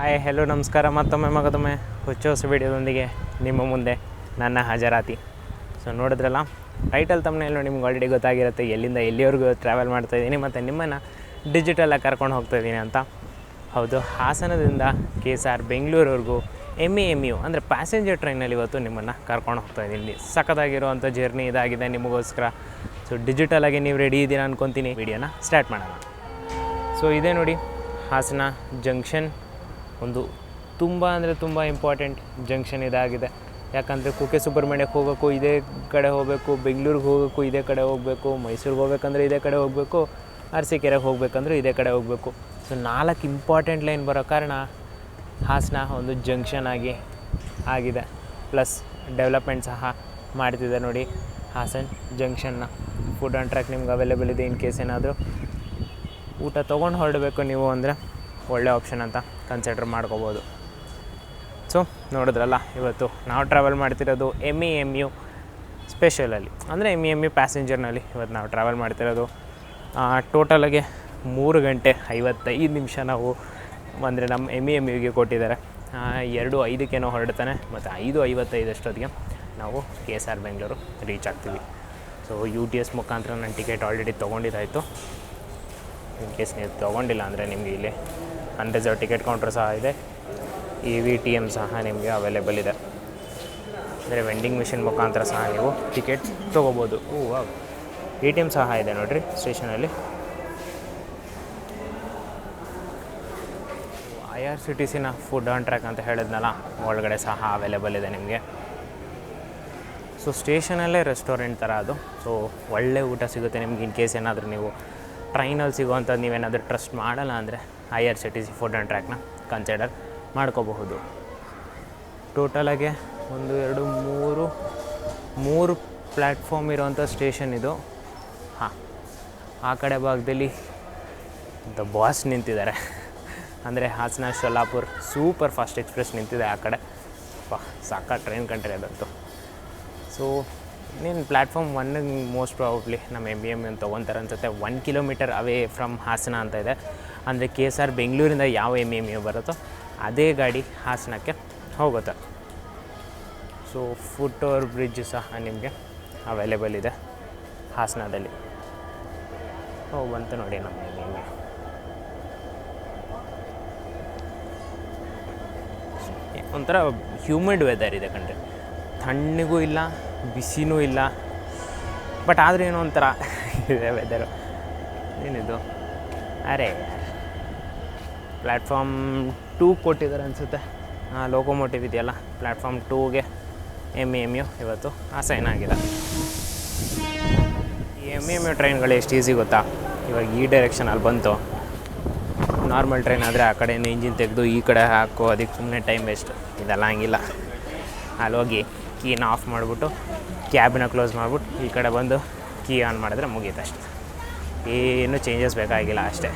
Hi hello ನಮಸ್ಕಾರ. ಮತ್ತೊಮ್ಮೆ ಮಗದೊಮ್ಮೆ ಹೊಚ್ಚ ಹೊಸ ವಿಡಿಯೋದೊಂದಿಗೆ ನಿಮ್ಮ ಮುಂದೆ ನನ್ನ ಹಾಜರಾತಿ. ಸೊ ನೋಡಿದ್ರಲ್ಲ ಟೈಟಲ್ ತಮ್ಮನೇಲಿ ನಿಮ್ಗೆ ಆಲ್ರೆಡಿ ಗೊತ್ತಾಗಿರುತ್ತೆ. ಎಲ್ಲಿಂದ ಎಲ್ಲಿವರೆಗೂ ಟ್ರಾವೆಲ್ ಮಾಡ್ತಾ ಇದ್ದೀನಿ ಮತ್ತು ನಿಮ್ಮನ್ನು ಡಿಜಿಟಲಾಗಿ ಕರ್ಕೊಂಡು ಹೋಗ್ತಾ ಇದ್ದೀನಿ ಅಂತ. ಹೌದು, ಹಾಸನದಿಂದ ಕೆ ಎಸ್ ಆರ್ ಬೆಂಗಳೂರವರೆಗೂ ಎಂ ಇ ಎಂ ಯು ಅಂದರೆ ಪ್ಯಾಸೆಂಜರ್ ಟ್ರೈನಲ್ಲಿ ಇವತ್ತು ನಿಮ್ಮನ್ನು ಕರ್ಕೊಂಡು ಹೋಗ್ತಾ ಇದ್ದೀನಿ. ಸಖತ್ತಾಗಿರುವಂಥ ಜರ್ನಿ ಇದಾಗಿದೆ ನಿಮಗೋಸ್ಕರ. ಸೊ ಡಿಜಿಟಲಾಗಿ ನೀವು ರೆಡಿ ಇದ್ದೀರಾ ಅನ್ಕೊತೀನಿ. ವಿಡಿಯೋನ ಸ್ಟಾರ್ಟ್ ಮಾಡೋಣ. ಸೊ ಇದೇ ನೋಡಿ ಹಾಸನ ಜಂಕ್ಷನ್ ಒಂದು ತುಂಬ ಅಂದರೆ ತುಂಬ ಇಂಪಾರ್ಟೆಂಟ್ ಜಂಕ್ಷನ್ ಇದಾಗಿದೆ. ಯಾಕಂದರೆ ಕುಕ್ಕೆ ಸುಬ್ರಹ್ಮಣ್ಯಕ್ಕೆ ಹೋಗಬೇಕು ಇದೇ ಕಡೆ ಹೋಗಬೇಕು, ಬೆಂಗಳೂರಿಗೆ ಹೋಗಬೇಕು ಇದೇ ಕಡೆ ಹೋಗಬೇಕು, ಮೈಸೂರಿಗೆ ಹೋಗ್ಬೇಕಂದ್ರೆ ಇದೇ ಕಡೆ ಹೋಗಬೇಕು, ಅರಸೀಕೆರೆಗೆ ಹೋಗ್ಬೇಕಂದ್ರೆ ಇದೇ ಕಡೆ ಹೋಗಬೇಕು. ಸೊ ನಾಲ್ಕು ಇಂಪಾರ್ಟೆಂಟ್ ಲೈನ್ ಬರೋ ಕಾರಣ ಹಾಸನ ಒಂದು ಜಂಕ್ಷನ್ ಆಗಿ ಆಗಿದೆ. ಪ್ಲಸ್ ಡೆವಲಪ್ಮೆಂಟ್ ಸಹ ಮಾಡ್ತಿದೆ ನೋಡಿ ಹಾಸನ್ ಜಂಕ್ಷನ್ನ ಫುಡ್ ಆ್ಯಂಡ್ ಟ್ರ್ಯಾಕ್ ನಿಮ್ಗೆ ಅವೈಲೇಬಲ್ ಇದೆ ಇನ್ ಕೇಸ್ ಏನಾದರೂ. ಊಟ ತೊಗೊಂಡು ಹೊರಡಬೇಕು ನೀವು ಅಂದರೆ. ಒಳ್ಳೆ ಆಪ್ಷನ್ ಅಂತ ಕನ್ಸಿಡರ್ ಮಾಡ್ಕೋಬೋದು. ಸೊ ನೋಡಿದ್ರಲ್ಲ, ಇವತ್ತು ನಾವು ಟ್ರಾವೆಲ್ ಮಾಡ್ತಿರೋದು ಎಂ ಇ ಎಂ ಯು ಸ್ಪೆಷಲಲ್ಲಿ ಅಂದರೆ ಎಂ ಇ ಎಂ ಯು ಪ್ಯಾಸೆಂಜರ್ನಲ್ಲಿ ಇವತ್ತು ನಾವು ಟ್ರಾವೆಲ್ ಮಾಡ್ತಿರೋದು. ಟೋಟಲಾಗಿ ಮೂರು ಗಂಟೆ ಐವತ್ತೈದು ನಿಮಿಷ ನಾವು ಅಂದರೆ ನಮ್ಮ ಎಂ ಇ ಎಂ ಯುಗೆ ಕೊಟ್ಟಿದ್ದಾರೆ. ಎರಡು ಐದಕ್ಕೇನೋ ಹೊರಡ್ತಾನೆ, ಮತ್ತು ಐದು ಐವತ್ತೈದು ಅಷ್ಟೊತ್ತಿಗೆ ನಾವು K S R Bengaluru reach ಆಗ್ತೀವಿ. ಸೊ ಯು ಟಿ ಎಸ್ ಮುಖಾಂತರ ನಾನು ಟಿಕೆಟ್ ಆಲ್ರೆಡಿ ತೊಗೊಂಡಿದ್ದಾಯಿತು. ಇನ್ ಕೇಸ್ ನೀವು ತೊಗೊಂಡಿಲ್ಲ ಅಂದರೆ ನಿಮಗೆ ಇಲ್ಲಿ ಅನ್ರಿಸರ್ವ್ ಟಿಕೆಟ್ ಕೌಂಟ್ರ್ ಸಹ ಇದೆ. ಇ ವಿ ಟಿ ಎಂ ಸಹ ನಿಮಗೆ ಅವೈಲೇಬಲ್ ಇದೆ. ಅಂದರೆ ವೆಂಡಿಂಗ್ ಮಿಷಿನ್ ಮುಖಾಂತರ ಸಹ ನೀವು ಟಿಕೆಟ್ ತೊಗೋಬೋದು. ಓ ಎ ಟಿ ಎಂ ಸಹ ಇದೆ ನೋಡಿರಿ ಸ್ಟೇಷನಲ್ಲಿ. ಐ ಆರ್ ಸಿ ಟಿ ಸಿನ ಫುಡ್ ಆನ್ ಟ್ರ್ಯಾಕ್ ಅಂತ ಹೇಳಿದ್ನಲ್ಲ, ಒಳಗಡೆ ಸಹ ಅವೈಲೇಬಲ್ ಇದೆ ನಿಮಗೆ. ಸೊ ಸ್ಟೇಷನಲ್ಲೇ ರೆಸ್ಟೋರೆಂಟ್ ಥರ ಅದು. ಸೊ ಒಳ್ಳೆ ಊಟ ಸಿಗುತ್ತೆ ನಿಮ್ಗೆ ಇನ್ ಕೇಸ್ ಏನಾದರೂ ನೀವು ಟ್ರೈನಲ್ಲಿ ಸಿಗುವಂಥದ್ದು ನೀವೇನಾದರೂ ಟ್ರಸ್ಟ್ ಮಾಡಲ್ಲ ಅಂದರೆ I R C T C food and ಟ್ರ್ಯಾಕ್ನ consider ಮಾಡ್ಕೋಬಹುದು ಟೋಟಲಾಗೆ ಒಂದು, ಎರಡು, ಮೂರು ಮೂರು ಪ್ಲ್ಯಾಟ್ಫಾರ್ಮ್ ಇರೋವಂಥ ಸ್ಟೇಷನ್ ಇದು. ಹಾಂ, ಆ ಕಡೆ ಭಾಗದಲ್ಲಿ ದ ಬಾಸ್ ನಿಂತಿದ್ದಾರೆ. ಅಂದರೆ Hassan, Sholapur super fast express ನಿಂತಿದೆ ಆ ಕಡೆ. ಪಾ ಸಾಕ ಟ್ರೈನ್ ಕಂಟ್ರಿ ಅದಂತೂ. ಸೊ ನೀನು ಪ್ಲ್ಯಾಟ್ಫಾರ್ಮ್ ಒನ್ ಮೋಸ್ಟ್ ಪ್ರಾಬಬ್ಲಿ ನಮ್ಮ ಎಂ ಬಿ ಎಂ ಎಂ ತೊಗೊತಾರೆ ಅನ್ಸುತ್ತೆ. One kilometre away from Hassan ಅಂತ ಇದೆ. ಅಂದರೆ ಕೆ ಎಸ್ ಆರ್ ಬೆಂಗಳೂರಿಂದ ಯಾವ ಎಂ ಎಂ ಯು ಬರುತ್ತೋ ಅದೇ ಗಾಡಿ ಹಾಸನಕ್ಕೆ ಹೋಗುತ್ತೆ. ಸೊ ಫುಟ್ ಓವರ್ ಬ್ರಿಡ್ಜ್ ಸಹ ನಿಮಗೆ ಅವೈಲೇಬಲ್ ಇದೆ ಹಾಸನದಲ್ಲಿ. ಓ ಬಂತು ನೋಡಿ ನಮ್ಮ ಎಂ ಎಂ ಯು ಒಂಥರ ಹ್ಯೂಮಿಡ್ ವೆದರ್ ಇದೆ ಕಂಡ್ರೆ ತಣ್ಣಗೂ ಇಲ್ಲ, ಬಿಸಿನೂ ಇಲ್ಲ ಬಟ್ ಆದರೂ ಏನೋ ಒಂಥರ ಇದೆ ವೆದರು ಏನಿದು? ಅರೆ ಪ್ಲ್ಯಾಟ್ಫಾರ್ಮ್ ಟೂ ಕೊಟ್ಟಿದ್ದಾರೆ ಅನಿಸುತ್ತೆ. ಲೋಕೋಮೋಟಿವ್ ಇದೆಯಲ್ಲ ಪ್ಲ್ಯಾಟ್ಫಾರ್ಮ್ ಟೂಗೆ ಎಂ ಎಂ ಯು ಇವತ್ತು ಅಸೈನ್ ಆಗಿದೆ. ಈ ಎಂ ಎಂ ಯು ಟ್ರೈನ್ಗಳು ಎಷ್ಟು ಈಸಿ ಗೊತ್ತಾ? ಇವಾಗ ಈ ಡೈರೆಕ್ಷನಲ್ಲಿ ಬಂತು. ನಾರ್ಮಲ್ ಟ್ರೈನ್ ಆದರೆ ಆ ಕಡೆಯಿಂದ ಇಂಜಿನ್ ತೆಗೆದು ಈ ಕಡೆ ಹಾಕೋ, ಅದಕ್ಕೆ ಸುಮ್ಮನೆ ಟೈಮ್ ವೇಸ್ಟ್ ಇದೆಲ್ಲ ಹಂಗಿಲ್ಲ. ಅಲ್ಲಿ ಹೋಗಿ ಕೀನ ಆಫ್ ಮಾಡಿಬಿಟ್ಟು ಕ್ಯಾಬಿನ ಕ್ಲೋಸ್ ಮಾಡಿಬಿಟ್ಟು ಈ ಕಡೆ ಬಂದು ಕೀ ಆನ್ ಮಾಡಿದ್ರೆ ಮುಗೀತು ಅಷ್ಟೆ ಏನು ಚೇಂಜಸ್ ಬೇಕಾಗಿಲ್ಲ ಅಷ್ಟೇ.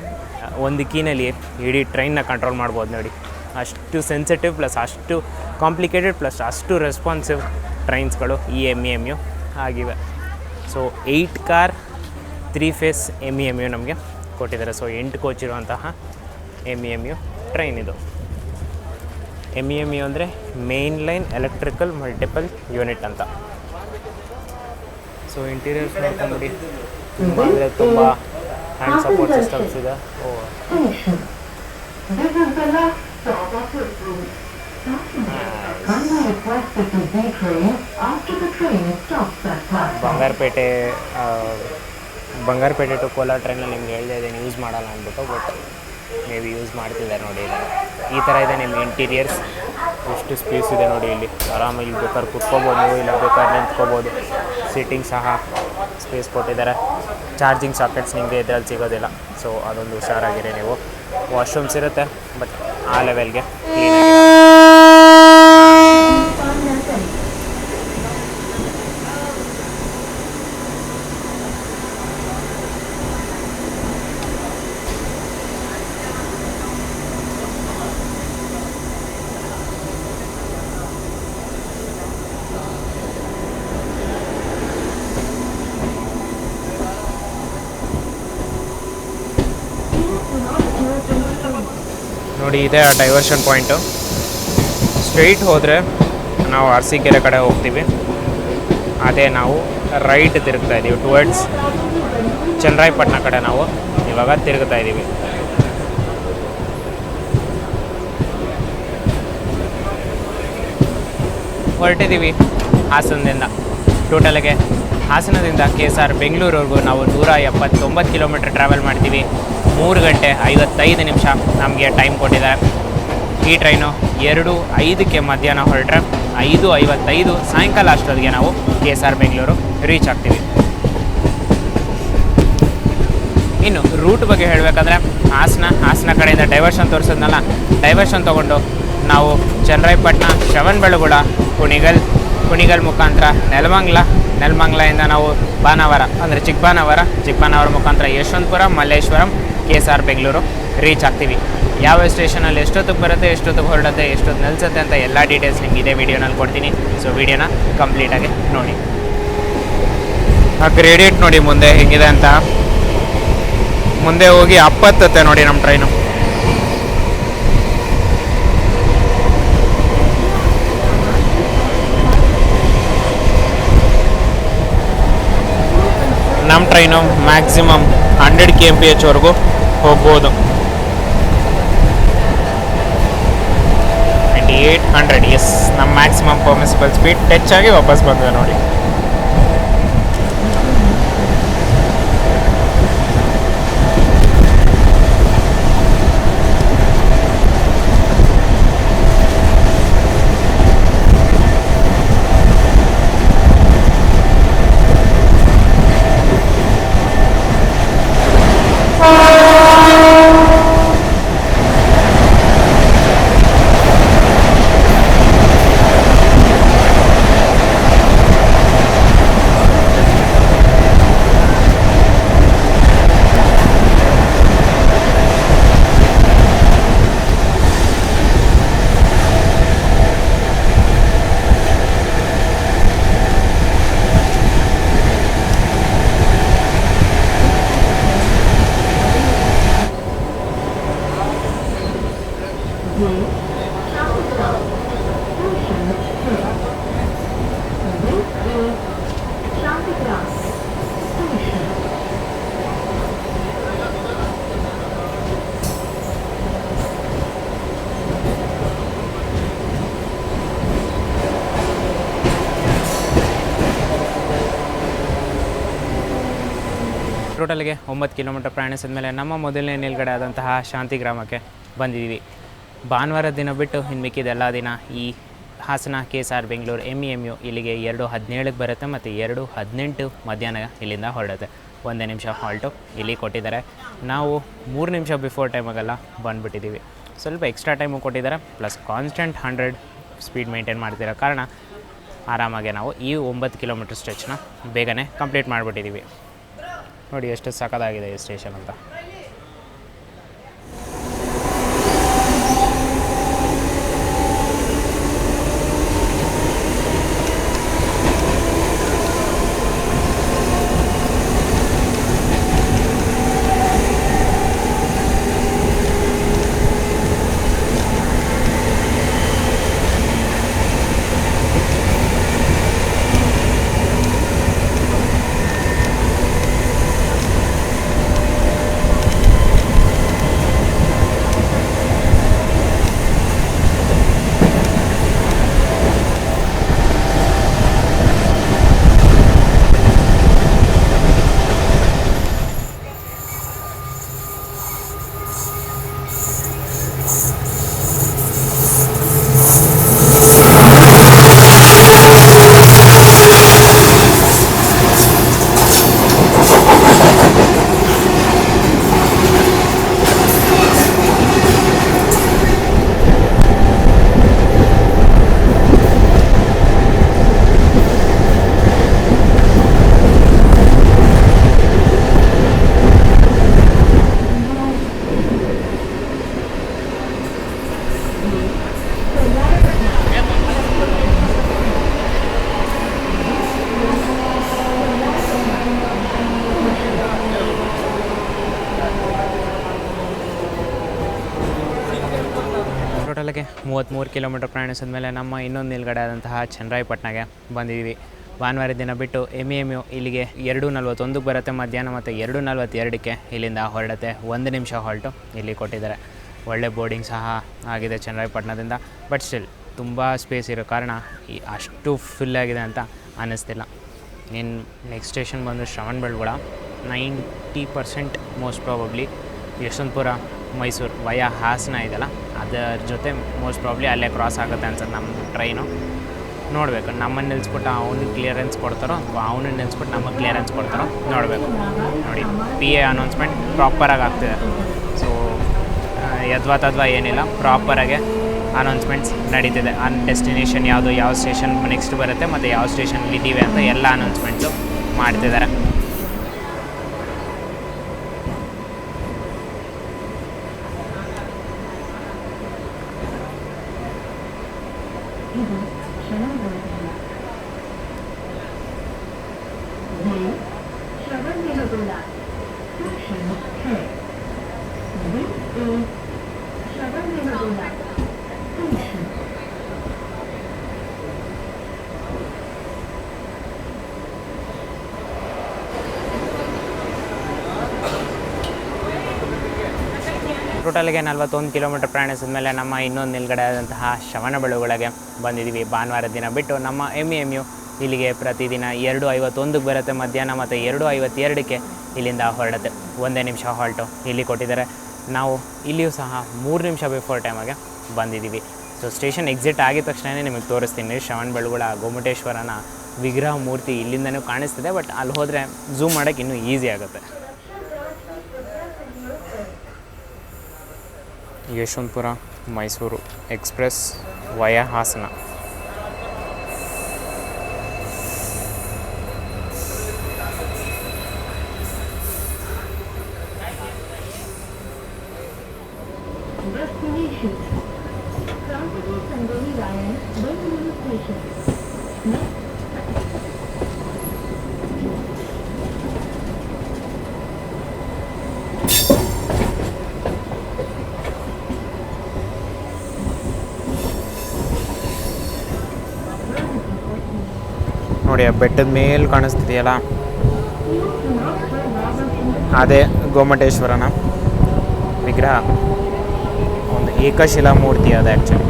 ಒಂದು ಕೀನಲ್ಲಿ ಇಡೀ ಟ್ರೈನ್ನ ಕಂಟ್ರೋಲ್ ಮಾಡ್ಬೋದು ನೋಡಿ. ಅಷ್ಟು ಸೆನ್ಸಿಟಿವ್ ಪ್ಲಸ್ ಅಷ್ಟು ಕಾಂಪ್ಲಿಕೇಟೆಡ್ ಪ್ಲಸ್ ಅಷ್ಟು ರೆಸ್ಪಾನ್ಸಿವ್ ಟ್ರೈನ್ಸ್ಗಳು ಈ ಎಂ ಇ ಎಂ ಯು ಆಗಿವೆ. So eight car three phase M E M U ನಮಗೆ ಕೊಟ್ಟಿದ್ದಾರೆ. ಸೊ ಎಂಟು ಕೋಚ್ ಇರುವಂತಹ M E M U train ಇದು. ಎಂ ಇ ಎಂ ಯು ಅಂದರೆ main line electrical multiple unit ಅಂತ. ಸೊ ಇಂಟೀರಿಯರ್ಸ್ ನೋಡ್ಕೊಂಬಿಡಿ ತುಂಬ ಅಂದರೆ ತುಂಬ ಹ್ಯಾಂಡ್ ಸಪೋರ್ಟ್ ಸಿಸ್ಟಮ್ಸ್ ಇದೆ ಓ. ಬಂಗಾರಪೇಟೆ ಬಂಗಾರಪೇಟೆ ಟು ಕೋಲಾರ ಟ್ರೈನಲ್ಲಿ ನಿಮ್ಗೆ ಹೇಳ್ದೆ ಇದೇನು ಯೂಸ್ ಮಾಡಲ್ಲ ಅಂದ್ಬಿಟ್ಟು ಬಟ್ ಮೇ ಬಿ ಯೂಸ್ ಮಾಡ್ತಿದ್ದಾರೆ ನೋಡಿ ಇಲ್ಲಿ ಈ ಥರ ಇದೆ ನಿಮ್ಮ ಇಂಟೀರಿಯರ್ಸ್ ಎಷ್ಟು ಸ್ಪೇಸ್ ಇದೆ ನೋಡಿ ಇಲ್ಲಿ. ಆರಾಮಾಗಿ ಬೇಕಾದ್ರೆ ಕುತ್ಕೋಬೋದು ಇಲ್ಲ ಬೇಕಾದ್ರೆ ನಿಂತ್ಕೋಬೋದು. ಸೀಟಿಂಗ್ ಸಹ ಸ್ಪೇಸ್ ಕೊಟ್ಟಿದ್ದಾರೆ. ಚಾರ್ಜಿಂಗ್ ಸಾಕೆಟ್ಸ್ ನಿಮಗೆ ಇದರಲ್ಲಿ ಸಿಗೋದಿಲ್ಲ. ಸೊ ಅದೊಂದು ಹುಷಾರಾಗಿರಿ ನೀವು. ವಾಶ್ರೂಮ್ಸ್ ಇರುತ್ತೆ ಬಟ್ ಆ ಲೆವೆಲ್ಗೆ ಕ್ಲೀನಾಗಿ ನೋಡಿ, ಇದೆ ಆ ಡೈವರ್ಷನ್ ಪಾಯಿಂಟು ಸ್ಟ್ರೈಟ್ ಹೋದರೆ ನಾವು ಅರಸೀಕೆರೆ ಕಡೆ ಹೋಗ್ತೀವಿ. ಅದೇ ನಾವು ರೈಟ್ ತಿರುಗ್ತಾ ಇದ್ದೀವಿ ಟುವರ್ಡ್ಸ್ ಚನ್ನರಾಯಪಟ್ಟಣ ಕಡೆ ನಾವು ಇವಾಗ ತಿರುಗ್ತಾ ಇದ್ದೀವಿ ಹೊರಟಿದ್ದೀವಿ ಹಾಸನದಿಂದ. ಟೋಟಲ್ಗೆ ಹಾಸನದಿಂದ ಕೆ ಎಸ್ ಆರ್ ಬೆಂಗಳೂರವರೆಗೂ ನಾವು ನೂರ ಎಪ್ಪತ್ತೊಂಬತ್ತು ಕಿಲೋಮೀಟ್ರ್ ಟ್ರಾವೆಲ್ ಮಾಡ್ತೀವಿ. ಮೂರು ಗಂಟೆ ಐವತ್ತೈದು ನಿಮಿಷ ನಮಗೆ ಟೈಮ್ ಕೊಟ್ಟಿದ್ದಾರೆ. ಈ ಟ್ರೈನು ಎರಡು ಐದಕ್ಕೆ ಮಧ್ಯಾಹ್ನ ಹೊರಟ್ರೆ ಐದು ಐವತ್ತೈದು ಸಾಯಂಕಾಲ ಅಷ್ಟೊತ್ತಿಗೆ ನಾವು K S R Bengaluru reach ಆಗ್ತೀವಿ. ಇನ್ನು ರೂಟ್ ಬಗ್ಗೆ ಹೇಳಬೇಕಂದ್ರೆ ಹಾಸನ ಹಾಸನ ಕಡೆಯಿಂದ ಡೈವರ್ಷನ್ ತೋರಿಸೋದ್ನಲ್ಲ ಡೈವರ್ಷನ್ ತೊಗೊಂಡು ನಾವು ಚನ್ನರಾಯಪಟ್ಟಣ, ಶ್ರವಣಬೆಳಗೊಳ, ಕುಣಿಗಲ್ ಕುಣಿಗಲ್ ಮುಖಾಂತರ ನೆಲಮಂಗ್ಲ, ನೆಲಮಂಗ್ಲದಿಂದ ನಾವು ಬಾನವರ, ಅಂದರೆ ಚಿಕ್ಕಬಾನವರ ಚಿಕ್ಕಬಾನವರ ಮುಖಾಂತರ Yeshwantpur, Malleshwaram K S R Bengaluru reach ಆಗ್ತೀವಿ. ಯಾವ ಸ್ಟೇಷನಲ್ಲಿ ಎಷ್ಟೊತ್ತಿಗೆ ಬರುತ್ತೆ ಎಷ್ಟೊತ್ತಿಗೆ ಹೊರಡುತ್ತೆ, ಎಷ್ಟೊತ್ತು ನಿಲ್ಸುತ್ತೆ ಅಂತ ಎಲ್ಲ ಡೀಟೇಲ್ಸ್ ನಿಮ್ಗೆ ಇದೇ ವಿಡಿಯೋನಲ್ಲಿ ಕೊಡ್ತೀನಿ. ಸೊ ವಿಡಿಯೋನ ಕಂಪ್ಲೀಟಾಗಿ ನೋಡಿ. ಆ ಗ್ರೇಡಿಯೇಟ್ ನೋಡಿ ಮುಂದೆ ಹೆಂಗಿದೆ ಅಂತ. ಮುಂದೆ ಹೋಗಿ ಅಪ್ಪತ್ತತ್ತೆ ನೋಡಿ ನಮ್ಮ ಟ್ರೈನು ನಮ್ಮ train maximum hundred K M P ಎಚ್ವರೆಗೂ ಹೋಗ್ಬೋದು ಟ್ವೆಂಟಿ ಏಯ್ಟ್ ಹಂಡ್ರೆಡ್ ಎಸ್ ನಮ್ಮ ಮ್ಯಾಕ್ಸಿಮಮ್ ಪರ್ಮಿಸಿಬಲ್ ಸ್ಪೀಡ್ ಟಚ್ ಆಗಿ ವಾಪಸ್ ಬಂದಿದೆ ನೋಡಿ ಟೋಟಲ್ಗೆ ಒಂಬತ್ತು ಕಿಲೋಮೀಟರ್ ಪ್ರಯಾಣಿಸಿದ ಮೇಲೆ ನಮ್ಮ ಮೊದಲನೇ ನಿಲ್ಗಡೆ ಆದಂತಹ ಶಾಂತಿ ಗ್ರಾಮಕ್ಕೆ ಬಂದಿದ್ದೀವಿ. ಭಾನುವಾರ ದಿನ ಬಿಟ್ಟು ಇನ್ನು ಮಿಕ್ಕಿದೆಲ್ಲ ದಿನ ಈ Hassan K S R Bengaluru M E M U ಇಲ್ಲಿಗೆ ಎರಡು ಹದಿನೇಳಕ್ಕೆ ಬರುತ್ತೆ ಮತ್ತು ಎರಡು ಹದಿನೆಂಟು ಮಧ್ಯಾಹ್ನ ಇಲ್ಲಿಂದ ಹೊರಡುತ್ತೆ. ಒಂದೇ ನಿಮಿಷ ಹಾಲ್ಟು ಇಲ್ಲಿ ಕೊಟ್ಟಿದ್ದಾರೆ. ನಾವು ಮೂರು ನಿಮಿಷ ಬಿಫೋರ್ ಟೈಮಾಗೆಲ್ಲ ಬಂದುಬಿಟ್ಟಿದ್ದೀವಿ. ಸ್ವಲ್ಪ ಎಕ್ಸ್ಟ್ರಾ ಟೈಮು ಕೊಟ್ಟಿದ್ದಾರೆ. Plus constant hundred speed maintain ಮಾಡ್ತಿರೋ ಕಾರಣ ಆರಾಮಾಗಿ ನಾವು ಈ ಒಂಬತ್ತು ಕಿಲೋಮೀಟರ್ ಸ್ಟ್ರೆಚ್ನ ಬೇಗನೆ ಕಂಪ್ಲೀಟ್ ಮಾಡಿಬಿಟ್ಟಿದ್ದೀವಿ. ನೋಡಿ ಎಷ್ಟು ಸಖತ್ತಾಗಿದೆ ಈ ಸ್ಟೇಷನ್ ಅಂತ. ಕಿಲೋಮೀಟರ್ ಪ್ರಯಾಣಿಸಿದ ಮೇಲೆ ನಮ್ಮ ಇನ್ನೊಂದು ನಿಲ್ಗಡೆ ಆದಂತಹ ಚನ್ನರಾಯಪಟ್ಟಣಗೆ ಬಂದಿದ್ದೀವಿ. ಭಾನುವಾರ ದಿನ ಬಿಟ್ಟು ಎಂ ಎಂ ಯು ಇಲ್ಲಿಗೆ ಎರಡು ನಲ್ವತ್ತೊಂದಕ್ಕೆ ಬರುತ್ತೆ. ಮಧ್ಯಾಹ್ನ ಮತ್ತು ಎರಡು ನಲ್ವತ್ತೆರಡಕ್ಕೆ ಇಲ್ಲಿಂದ ಹೊರಡುತ್ತೆ. ಒಂದು ನಿಮಿಷ ಹಾಲ್ಟು ಇಲ್ಲಿ ಕೊಟ್ಟಿದ್ದಾರೆ. ಒಳ್ಳೆ ಬೋರ್ಡಿಂಗ್ ಸಹ ಆಗಿದೆ ಚನ್ನರಾಯಪಟ್ಟಣದಿಂದ. ಬಟ್ ಸ್ಟಿಲ್ ತುಂಬ ಸ್ಪೇಸ್ ಇರೋ ಕಾರಣ ಈ ಅಷ್ಟು ಫುಲ್ ಆಗಿದೆ ಅಂತ ಅನ್ನಿಸ್ತಿಲ್ಲ. ಇನ್ನು ನೆಕ್ಸ್ಟ್ ಸ್ಟೇಷನ್ ಬಂದು Shravana Belagola ninety percent most probably Yeshwanthpur, Mysuru via Hassan ಇದೆಯಲ್ಲ? ಅದರ ಜೊತೆ ಮೋಸ್ಟ್ ಪ್ರಾಬ್ಲಿ ಅಲ್ಲೇ ಕ್ರಾಸ್ ಆಗುತ್ತೆ ಅನ್ಸುತ್ತೆ ನಮ್ಮ ಟ್ರೈನು ನೋಡಬೇಕು ನಮ್ಮನ್ನು ನಿಲ್ಲಿಸ್ಬಿಟ್ಟು ಅವ್ನಿಗೆ ಕ್ಲಿಯರೆನ್ಸ್ ಕೊಡ್ತಾರೋ ಅಥವಾ ಅವನನ್ನು ನಿಲ್ಲಿಸ್ಬಿಟ್ಟು ನಮಗೆ ಕ್ಲಿಯರೆನ್ಸ್ ಕೊಡ್ತಾರೋ ನೋಡಬೇಕು. ನೋಡಿ ಪಿ ಎ ಅನೌನ್ಸ್ಮೆಂಟ್ ಪ್ರಾಪರಾಗಿ ಆಗ್ತಿದೆ. ಸೊ ಯದ್ವಾ ತದ್ವಾ ಏನಿಲ್ಲ ಪ್ರಾಪರಾಗೆ ಅನೌನ್ಸ್ಮೆಂಟ್ಸ್ ನಡೀತಿದೆ. ಆ ಡೆಸ್ಟಿನೇಷನ್ ಯಾವುದು, ಯಾವ ಸ್ಟೇಷನ್ ನೆಕ್ಸ್ಟ್ ಬರುತ್ತೆ, ಮತ್ತು ಯಾವ ಸ್ಟೇಷನ್ ಇದ್ದೀವಿ ಅಂತ ಎಲ್ಲ ಅನೌನ್ಸ್ಮೆಂಟ್ಸು ಮಾಡ್ತಿದ್ದಾರೆ ಇದು Shravanabelagola This Shravanabelagola Section K. This is Shravanabelagola Station. ಟೋಟಲ್ಗೆ ನಲ್ವತ್ತೊಂದು ಕಿಲೋಮೀಟರ್ ಪ್ರಯಾಣಿಸಿದ ಮೇಲೆ ನಮ್ಮ ಇನ್ನೊಂದು ನಿಲ್ಗಡೆ ಆದಂತಹ ಶ್ರವಣ ಬೆಳಗೊಳಗೆ ಬಂದಿದ್ದೀವಿ. ಭಾನುವಾರ ದಿನ ಬಿಟ್ಟು ನಮ್ಮ ಎಂ ಎಂ ಯು ಇಲ್ಲಿಗೆ ಪ್ರತಿದಿನ ಎರಡು ಐವತ್ತೊಂದಕ್ಕೆ ಬರುತ್ತೆ. ಮಧ್ಯಾಹ್ನ ಮತ್ತು ಎರಡು ಐವತ್ತೆರಡಕ್ಕೆ ಇಲ್ಲಿಂದ ಹೊರಡುತ್ತೆ. ಒಂದೇ ನಿಮಿಷ ಹಾಲ್ಟು ಇಲ್ಲಿ ಕೊಟ್ಟಿದ್ದಾರೆ. ನಾವು ಇಲ್ಲಿಯೂ ಸಹ ಮೂರು ನಿಮಿಷ ಬಿಫೋರ್ ಟೈಮಾಗೆ ಬಂದಿದ್ದೀವಿ. ಸೊ ಸ್ಟೇಷನ್ ಎಕ್ಸಿಟ್ ಆಗಿದ ತಕ್ಷಣವೇ ನಿಮಗೆ ತೋರಿಸ್ತೀನಿ. ಶ್ರವಣ ಬೆಳಗುಳ ಗೋಮಟೇಶ್ವರನ ವಿಗ್ರಹ ಮೂರ್ತಿ ಇಲ್ಲಿಂದನೂ ಕಾಣಿಸ್ತಿದೆ. ಬಟ್ ಅಲ್ಲಿ ಹೋದರೆ ಝೂಮ್ ಮಾಡೋಕ್ಕೆ ಇನ್ನೂ ಈಸಿ ಆಗುತ್ತೆ. ಯಶವಂತಪುರ ಮೈಸೂರು ಎಕ್ಸ್ಪ್ರೆಸ್ ವಯ ಹಾಸನ ನೋಡಿ ಆ ಬೆಟ್ಟದ ಮೇಲೆ ಕಾಣಿಸ್ತಿದೆಯಲ್ಲ? ಅದೇ ಗೋಮಟೇಶ್ವರನ ವಿಗ್ರಹ. ಒಂದು ಏಕಶಿಲಾ ಮೂರ್ತಿ ಅದು ಆ್ಯಕ್ಚುಲಿ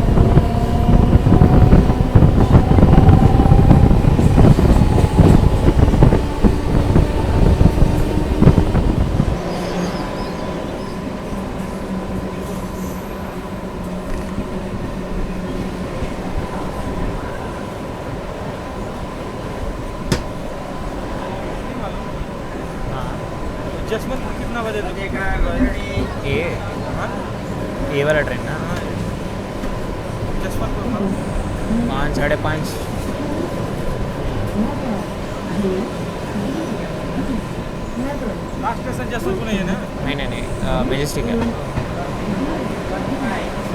ये वाला ट्रेन ना जसवंत को पाँच साढ़े पाँच लास्ट स्टेशन जसवंत को नहीं है ना नहीं नहीं नहीं मेजेस्टिक है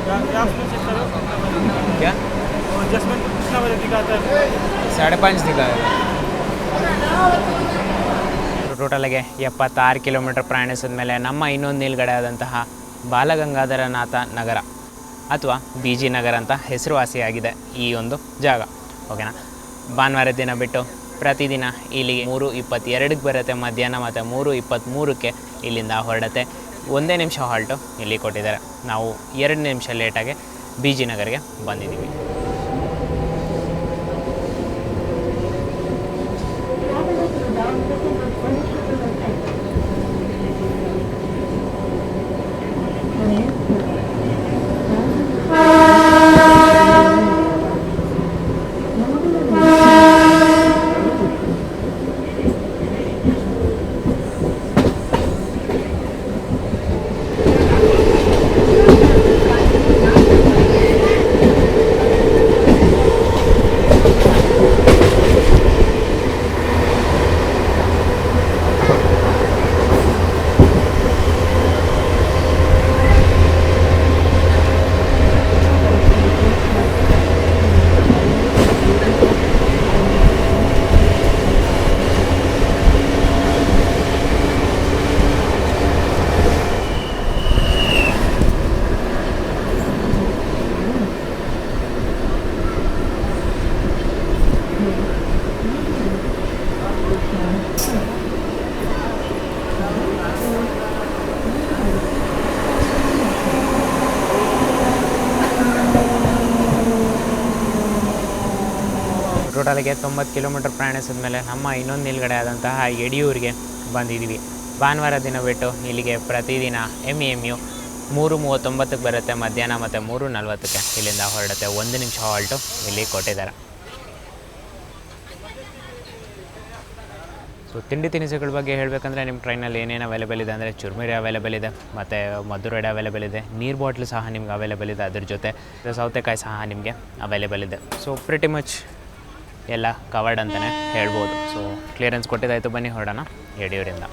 क्या क्या उसमें चेक करो क्या और जसवंत को कितना बजे दिखाता है ಸಾಡೆ ಪಾಂಚ್ ದಿಗ ಟೋಟಲ್ಗೆ ಎಪ್ಪತ್ತಾರು ಕಿಲೋಮೀಟರ್ ಪ್ರಯಾಣಿಸಿದ ಮೇಲೆ ನಮ್ಮ ಇನ್ನೊಂದು ನಿಲ್ಗಡೆ ಆದಂತಹ ಬಾಲಗಂಗಾಧರನಾಥ ನಗರ ಅಥವಾ ಬಿ ಜಿ ನಗರ ಅಂತ ಹೆಸರುವಾಸಿಯಾಗಿದೆ ಈ ಒಂದು ಜಾಗ. ಓಕೆನಾ? ಭಾನುವಾರ ದಿನ ಬಿಟ್ಟು ಪ್ರತಿದಿನ ಇಲ್ಲಿಗೆ ಮೂರು ಇಪ್ಪತ್ತೆರಡಕ್ಕೆ ಬರುತ್ತೆ, ಮಧ್ಯಾಹ್ನ ಮತ್ತು ಮೂರು ಇಪ್ಪತ್ತ್ಮೂರಕ್ಕೆ ಇಲ್ಲಿಂದ ಹೊರಡುತ್ತೆ. ಒಂದೇ ನಿಮಿಷ ಹಾಲ್ಟು ಇಲ್ಲಿ ಕೊಟ್ಟಿದ್ದಾರೆ. ನಾವು ಎರಡು ನಿಮಿಷ ಲೇಟಾಗಿ ಬಿ ಜಿ ನಗರಿಗೆ ಬಂದಿದ್ದೀವಿ. ಟೋಟಲಿಗೆ ತೊಂಬತ್ತು ಕಿಲೋಮೀಟರ್ ಪ್ರಯಾಣಿಸಿದ ಮೇಲೆ ನಮ್ಮ ಇನ್ನೊಂದು ನಿಲ್ಗಡೆ ಆದಂತಹ ಯಡಿಯೂರಿಗೆ ಬಂದಿದ್ದೀವಿ. ಭಾನುವಾರ ದಿನ ಬಿಟ್ಟು ಇಲ್ಲಿಗೆ ಪ್ರತಿದಿನ ಎಂ ಎಂ ಯು ಮೂರು ಮೂವತ್ತೊಂಬತ್ತಕ್ಕೆ ಬರುತ್ತೆ, ಮಧ್ಯಾಹ್ನ ಮತ್ತು ಮೂರು ನಲ್ವತ್ತಕ್ಕೆ ಇಲ್ಲಿಂದ ಹೊರಡುತ್ತೆ. ಒಂದು ನಿಮಿಷ ಹಾಲ್ಟು ಇಲ್ಲಿ ಕೊಟ್ಟಿದ್ದಾರೆ. ಸೊ ತಿಂಡಿ ತಿನಿಸುಗಳ ಬಗ್ಗೆ ಹೇಳಬೇಕಂದ್ರೆ ನಿಮ್ಮ ಟ್ರೈನಲ್ಲಿ ಏನೇನು ಅವೈಲೇಬಲ್ ಇದೆ ಅಂದರೆ ಚುರ್ಮುರಿ ಅವೈಲೇಬಲ್ ಇದೆ, ಮತ್ತು ಮಧುರಡೆ ಅವೈಲೇಬಲ್ ಇದೆ, ನೀರು ಬಾಟ್ಲು ಸಹ ನಿಮ್ಗೆ ಅವೈಲೇಬಲ್ ಇದೆ ಅದ್ರ ಜೊತೆ ಸೌತೆಕಾಯಿ ಸಹ ನಿಮಗೆ ಅವೈಲೇಬಲ್ ಇದೆ. ಸೊ ಪ್ರಿಟಿ ಮಚ್ ಎಲ್ಲ ಕವರ್ಡ್ ಅಂತಲೇ ಹೇಳ್ಬೋದು. ಸೊ ಕ್ಲಿಯರೆನ್ಸ್ ಕೊಟ್ಟಿದ್ದಾಯಿತು ಬನ್ನಿ ಹೊರಡೋಣ. ಯಡಿಯೂರಿಂದ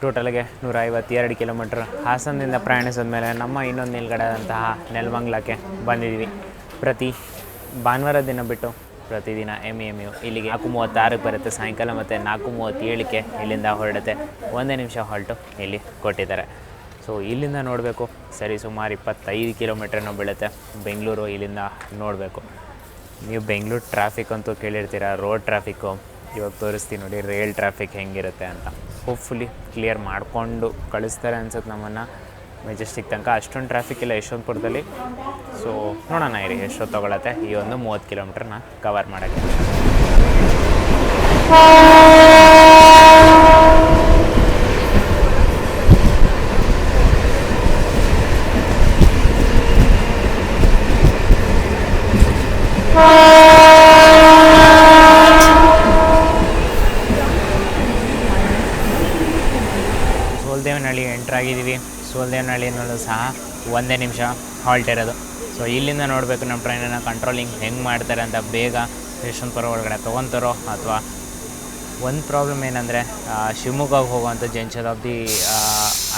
ಟೋಟಲ್ಗೆ ನೂರ ಐವತ್ತೆರಡು ಕಿಲೋಮೀಟ್ರ್ ಹಾಸನದಿಂದ ಪ್ರಯಾಣಿಸಿದ ಮೇಲೆ ನಮ್ಮ ಇನ್ನೊಂದು ನಿಲ್ಗಡೆ ಆದಂತಹ ನೆಲಮಂಗ್ಲಕ್ಕೆ ಬಂದಿದ್ದೀವಿ. ಪ್ರತಿ ಭಾನುವಾರ ದಿನ ಬಿಟ್ಟು ಪ್ರತಿದಿನ ಎಂ ಎಂ ಯು ಇಲ್ಲಿಗೆ ನಾಲ್ಕು ಮೂವತ್ತಾರಕ್ಕೆ ಬರುತ್ತೆ. ಸಾಯಂಕಾಲ ಮತ್ತು ನಾಲ್ಕು ಮೂವತ್ತೇಳಕ್ಕೆ ಇಲ್ಲಿಂದ ಹೊರಡುತ್ತೆ. ಒಂದೇ ನಿಮಿಷ ಹಾಲ್ಟು ಇಲ್ಲಿ ಕೊಟ್ಟಿದ್ದಾರೆ. ಸೊ ಇಲ್ಲಿಂದ ನೋಡಬೇಕು. ಸರಿ, ಸುಮಾರು ಇಪ್ಪತ್ತೈದು ಕಿಲೋಮೀಟ್ರನ್ನು ಬೀಳುತ್ತೆ. ಬೆಂಗಳೂರು ಇಲ್ಲಿಂದ ನೋಡಬೇಕು. ನೀವು ಬೆಂಗಳೂರು ಟ್ರಾಫಿಕ್ ಅಂತೂ ಕೇಳಿರ್ತೀರ ರೋಡ್ ಟ್ರಾಫಿಕ್ಕು ಇವಾಗ ತೋರಿಸ್ತೀನಿ ನೋಡಿ ರೈಲ್ ಟ್ರಾಫಿಕ್ ಹೆಂಗಿರುತ್ತೆ ಅಂತ. ಹೋಪ್ಫುಲಿ ಕ್ಲಿಯರ್ ಮಾಡಿಕೊಂಡು ಕಳಿಸ್ತಾರೆ ಅನ್ಸುತ್ತೆ ನಮ್ಮನ್ನು. ಮೆಜೆಸ್ಟಿಕ್ ತನಕ ಅಷ್ಟೊಂದು ಟ್ರಾಫಿಕ್ ಇಲ್ಲ ಯಶವಂತಪುರದಲ್ಲಿ. ಸೊ ನೋಡೋಣ ಇರಿ ಎಷ್ಟೊತ್ತು ತೊಗೊಳತ್ತೆ. ಈ ಒಂದು ಮೂವತ್ತು ಕಿಲೋಮೀಟ್ರನ್ನ ಕವರ್ ಮಾಡೋಕ್ಕೆ. ಸಹ ಒಂದೇ ನಿಮಿಷ ಹಾಲ್ಟ್ ಇರೋದು. ಸೊ ಇಲ್ಲಿಂದ ನೋಡಬೇಕು ನಮ್ಮ ಟ್ರೈನನ್ನು ಕಂಟ್ರೋಲಿಂಗ್ ಹೆಂಗೆ ಮಾಡ್ತಾರೆ ಅಂತ ಬೇಗ ಯಶವಂತಪುರ ಒಳಗಡೆ ತೊಗೊತಾರೋ ಅಥವಾ ಒಂದು ಪ್ರಾಬ್ಲಮ್ ಏನಂದರೆ ಶಿವಮೊಗ್ಗಕ್ಕೆ ಹೋಗುವಂಥ ಜಂಕ್ಷನ್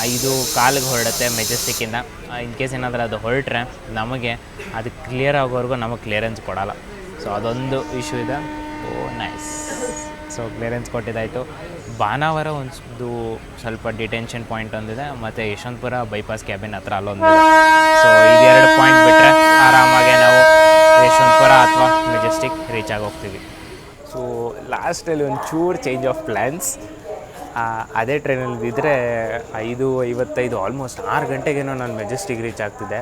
ಐದು ಕಾಲಿಗೆ ಹೊರಡುತ್ತೆ ಮೆಜೆಸ್ಟಿಕ್ಕಿಂದ ಇನ್ ಕೇಸ್ ಏನಾದರೂ ಅದು ಹೊರಟ್ರೆ ನಮಗೆ ಅದು ಕ್ಲಿಯರ್ ಆಗೋವರೆಗೂ ನಮಗೆ ಕ್ಲಿಯರೆನ್ಸ್ ಕೊಡೋಲ್ಲ. ಸೊ ಅದೊಂದು ಇಶ್ಯೂ ಇದೆ. ಓ ನೈಸ್ ಸೊ ಕ್ಲಿಯರೆನ್ಸ್ ಕೊಟ್ಟಿದ್ದಾಯಿತು. ಬಾನಾವರ ಒಂದು ಸ್ವಲ್ಪ ಡಿಟೆನ್ಷನ್ ಪಾಯಿಂಟ್ ಒಂದಿದೆ, ಮತ್ತು ಯಶವಂತಪುರ ಬೈಪಾಸ್ ಕ್ಯಾಬಿನ್ ಹತ್ರ ಅಲ್ಲೊಂದಿದೆ. ಸೊ ಇದೆರಡು ಪಾಯಿಂಟ್ ಬಿಟ್ಟರೆ ಆರಾಮಾಗಿ ನಾವು ಯಶವಂತಪುರ ಅಥವಾ ಮೆಜೆಸ್ಟಿಕ್ ರೀಚ್ ಆಗಿ ಹೋಗ್ತೀವಿ. ಸೊ ಲಾಸ್ಟಲ್ಲಿ ಒಂದು ಚೂರು ಚೇಂಜ್ ಆಫ್ ಪ್ಲ್ಯಾನ್ಸ್ ಅದೇ ಟ್ರೈನಲ್ಲಿ ಇದ್ದರೆ ಐದು ಐವತ್ತೈದು ಆಲ್ಮೋಸ್ಟ್ ಆರು ಗಂಟೆಗೇನೋ ನಾನು ಮೆಜೆಸ್ಟಿಕ್ ರೀಚ್ ಆಗ್ತಿದ್ದೆ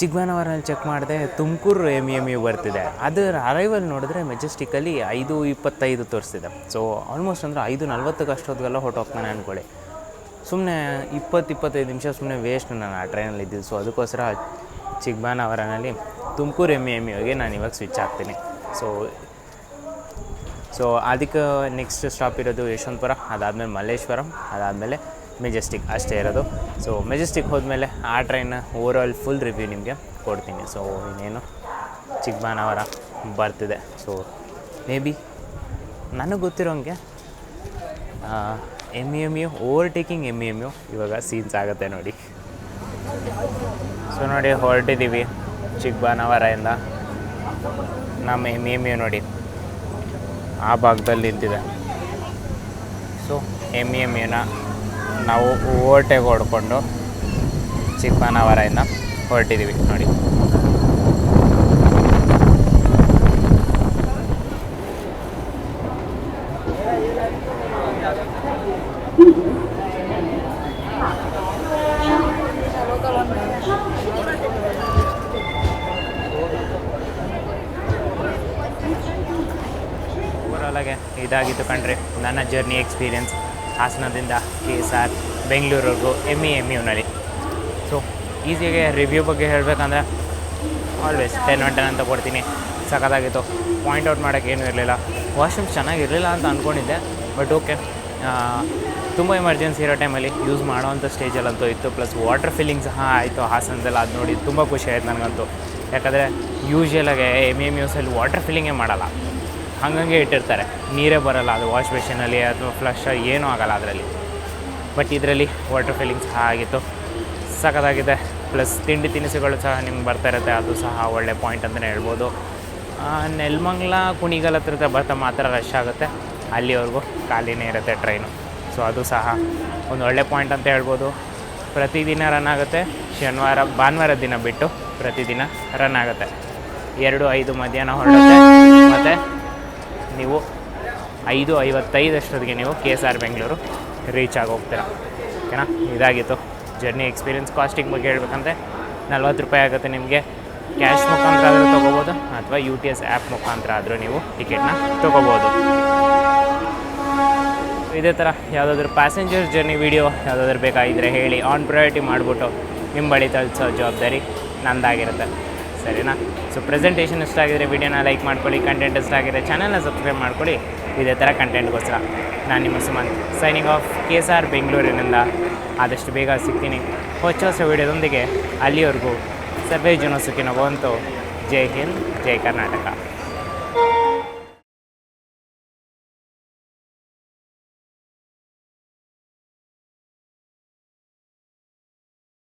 ಚಿಕ್ಕಬಳ್ಳಾಪುರಲ್ಲಿ ಚೆಕ್ ಮಾಡಿದೆ, ತುಮಕೂರು ಎಂ ಎಂ ಯು ಬರ್ತಿದೆ. ಅದರ ಅರೈವಲ್ ನೋಡಿದ್ರೆ ಮೆಜೆಸ್ಟಿಕಲ್ಲಿ ಐದು ಇಪ್ಪತ್ತೈದು ತೋರಿಸ್ತಿದೆ. ಸೊ ಆಲ್ಮೋಸ್ಟ್ ಅಂದರೆ ಐದು ನಲ್ವತ್ತಕ್ಕೆ ಅಷ್ಟೊತ್ತಿಗೆಲ್ಲ ಹೊರಟೋಗ್ತಾನೆ ಅಂದ್ಕೊಳ್ಳಿ ಸುಮ್ಮನೆ ಇಪ್ಪತ್ತು ಇಪ್ಪತ್ತೈದು ನಿಮಿಷ ಸುಮ್ಮನೆ ವೇಸ್ಟ್ ನಾನು ಆ ಟ್ರೈನಲ್ಲಿ ಇದ್ದಿದ್ದು ಸೊ ಅದಕ್ಕೋಸ್ಕರ ಚಿಕ್ಕಬಳ್ಳಾಪುರನಲ್ಲಿ ತುಮಕೂರು ಎಂ ಎಂ ಯುಗೆ ನಾನು ಇವಾಗ ಸ್ವಿಚ್ ಆಗ್ತೀನಿ. ಸೊ ಸೊ ಅದಕ್ಕೆ ನೆಕ್ಸ್ಟ್ ಸ್ಟಾಪ್ ಇರೋದು ಯಶವಂತಪುರ, ಅದಾದಮೇಲೆ ಮಲ್ಲೇಶ್ವರಂ, ಅದಾದಮೇಲೆ ಮೆಜೆಸ್ಟಿಕ್ ಅಷ್ಟೇ ಇರೋದು. ಸೊ ಮೆಜೆಸ್ಟಿಕ್ ಹೋದ್ಮೇಲೆ ಆ train over all full review ನಿಮಗೆ ಕೊಡ್ತೀನಿ. ಸೊ ಇನ್ನೇನು ಚಿಕ್ಕಬಾನವರ ಬರ್ತಿದೆ. ಸೊ ಮೇ ಬಿ ನನಗೆ ಗೊತ್ತಿರೋಂಗೆ M M U overtaking M M U ಇವಾಗ ಸೀನ್ಸ್ ಆಗುತ್ತೆ ನೋಡಿ. ಸೊ ನೋಡಿ ಹೊರಟಿದ್ದೀವಿ ಚಿಕ್ಕಬಾನವರಿಂದ. ನಮ್ಮ ಎಂ ಎಂ ಯು ನೋಡಿ ಆ ಭಾಗದಲ್ಲಿ ನಿಂತಿದೆ. ಸೊ ಎಂ ಎಂ ಯುನ ನಾವು ಓಟೆಗೆ ಹೊಡ್ಕೊಂಡು ಚಿಕ್ಕನವರಿಂದ ಹೊರಟಿದ್ದೀವಿ ನೋಡಿ. ಇದಾಗಿತ್ತು ಕಣ್ರಿ ನನ್ನ ಜರ್ನಿ ಎಕ್ಸ್ಪೀರಿಯನ್ಸ್ ಹಾಸನದಿಂದ ಕೆ ಎಸ್ ಆರ್ ಬೆಂಗಳೂರಿಗೂ ಎಂ ಇ ಎಂ ಯುನಲ್ಲಿ ಸೊ ಈಸಿಯಾಗಿ ರಿವ್ಯೂ ಬಗ್ಗೆ ಹೇಳಬೇಕಂದ್ರೆ ಆಲ್ವೇಸ್ ಟೆನ್ ಒನ್ ಟೆನ್ ಅಂತ ಕೊಡ್ತೀನಿ. ಸಖತ್ತಾಗಿತ್ತು. ಪಾಯಿಂಟ್ ಔಟ್ ಮಾಡೋಕ್ಕೆ ಏನೂ ಇರಲಿಲ್ಲ. ವಾಶ್ರೂಮ್ಸ್ ಚೆನ್ನಾಗಿರಲಿಲ್ಲ ಅಂತ ಅಂದ್ಕೊಂಡಿದ್ದೆ ಬಟ್ ಓಕೆ ತುಂಬ ಎಮರ್ಜೆನ್ಸಿ ಇರೋ ಟೈಮಲ್ಲಿ ಯೂಸ್ ಮಾಡೋವಂಥ ಸ್ಟೇಜಲ್ಲಂತೂ ಇತ್ತು. ಪ್ಲಸ್ ವಾಟರ್ ಫಿಲ್ಲಿಂಗ್ ಸಹ ಆಯಿತು ಹಾಸನದಲ್ಲಿ, ಅದು ನೋಡಿ ತುಂಬ ಖುಷಿ ಆಯ್ತು ನನಗಂತೂ. ಯಾಕಂದರೆ ಯೂಶ್ವಲಾಗೆ ಎಂ ಎಂ ಯೂಸಲ್ಲಿ ವಾಟರ್ ಫಿಲ್ಲಿಂಗೇ ಮಾಡಲ್ಲ. ಹಂಗಂಗೆ ಇಟ್ಟಿರ್ತಾರೆ. ನೀರೇ ಬರಲ್ಲ, ಅದು ವಾಶ್ ಬೇಷನಲ್ಲಿ ಅಥವಾ ಫ್ಲಶ್ ಏನೂ ಆಗಲ್ಲ ಅದರಲ್ಲಿ. ಬಟ್ ಇದರಲ್ಲಿ ವಾಟರ್ ಫಿಲ್ಲಿಂಗ್ ಸಹ ಆಗಿತ್ತು. ಸಖತ್ತಾಗಿದೆ. ಪ್ಲಸ್ ತಿಂಡಿ ತಿನಿಸುಗಳು ಸಹ ನಿಮ್ಗೆ ಬರ್ತಾ ಇರುತ್ತೆ. ಅದು ಸಹ ಒಳ್ಳೆ ಪಾಯಿಂಟ್ ಅಂತಲೇ ಹೇಳ್ಬೋದು. ನೆಲಮಂಗ್ಲ ಕುಣಿಗಲ್ ಹತ್ರ ಬರ್ತಾ ಮಾತ್ರ ರಶ್ ಆಗುತ್ತೆ. ಅಲ್ಲಿವರೆಗೂ ಖಾಲಿನೇ ಇರುತ್ತೆ ಟ್ರೈನು ಸೊ ಅದು ಸಹ ಒಂದು ಒಳ್ಳೆ ಪಾಯಿಂಟ್ ಅಂತ ಹೇಳ್ಬೋದು. ಪ್ರತಿದಿನ ರನ್ ಆಗುತ್ತೆ. ಶನಿವಾರ, ಭಾನುವಾರ ದಿನ ಬಿಟ್ಟು ಪ್ರತಿದಿನ ರನ್ ಆಗುತ್ತೆ. ಎರಡು, ಐದು ಮಧ್ಯಾಹ್ನ ಹೊರಡುತ್ತೆ. ಮತ್ತು ನೀವು ಐದು ಐವತ್ತೈದಷ್ಟೊತ್ತಿಗೆ ನೀವು K S R Bengaluru reach ಆಗಿ ಹೋಗ್ತೀರಾ. ಓಕೆನಾ? ಇದಾಗಿತ್ತು. ಜರ್ನಿ ಎಕ್ಸ್ಪೀರಿಯೆನ್ಸ್ ಕಾಸ್ಟಿಂಗ್ ಬಗ್ಗೆ ಹೇಳ್ಬೇಕಂದ್ರೆ ನಲ್ವತ್ತು ರೂಪಾಯಿ ಆಗುತ್ತೆ ನಿಮಗೆ. ಕ್ಯಾಶ್ ಮುಖಾಂತರ ಆದರೂ ತೊಗೋಬೋದು ಅಥವಾ ಯು ಟಿ ಎಸ್ ಆ್ಯಪ್ ಮುಖಾಂತರ ಆದರೂ ನೀವು ಟಿಕೆಟ್ನ ತೊಗೋಬೋದು. ಇದೇ ಥರ ಯಾವುದಾದ್ರೂ ಪ್ಯಾಸೆಂಜರ್ ಜರ್ನಿ ವೀಡಿಯೋ ಯಾವುದಾದ್ರು ಬೇಕಾಗಿದ್ದರೆ ಹೇಳಿ. ಆನ್ ಪ್ರಯಾರಿಟಿ ಮಾಡಿಬಿಟ್ಟು ನಿಮ್ಮ ಬಳಿ ತಲುಪಿಸೋ ಜವಾಬ್ದಾರಿ ನಂದಾಗಿರುತ್ತೆ. ಸರಿನಾ? ಸೊ ಪ್ರೆಸೆಂಟೇಷನ್ ಇಷ್ಟ ಆಗಿದ್ರೆ ವಿಡಿಯೋನ ಲೈಕ್ ಮಾಡ್ಕೊಳ್ಳಿ ಕಂಟೆಂಟ್ ಇಷ್ಟ ಆಗಿದ್ರೆ ಚಾನಲ್ನ ಸಬ್ಸ್ಕ್ರೈಬ್ ಮಾಡ್ಕೊಳ್ಳಿ. ಇದೇ ಥರ ಕಂಟೆಂಟ್ಗೋಸ್ಕರ ನಾನು ನಿಮ್ಮ Sumanth signing off K S R ಬೆಂಗಳೂರಿನಿಂದ ಆದಷ್ಟು ಬೇಗ ಸಿಗ್ತೀನಿ. ಹೊಚ್ಚ ಹೊಸ ವಿಡಿಯೋದೊಂದಿಗೆ ಅಲ್ಲಿವರೆಗೂ ಸರ್ವೇ ಜನ ಸುಖಿನ ಬಂತು ಜೈ ಹಿಂದ್, ಜೈ ಕರ್ನಾಟಕ.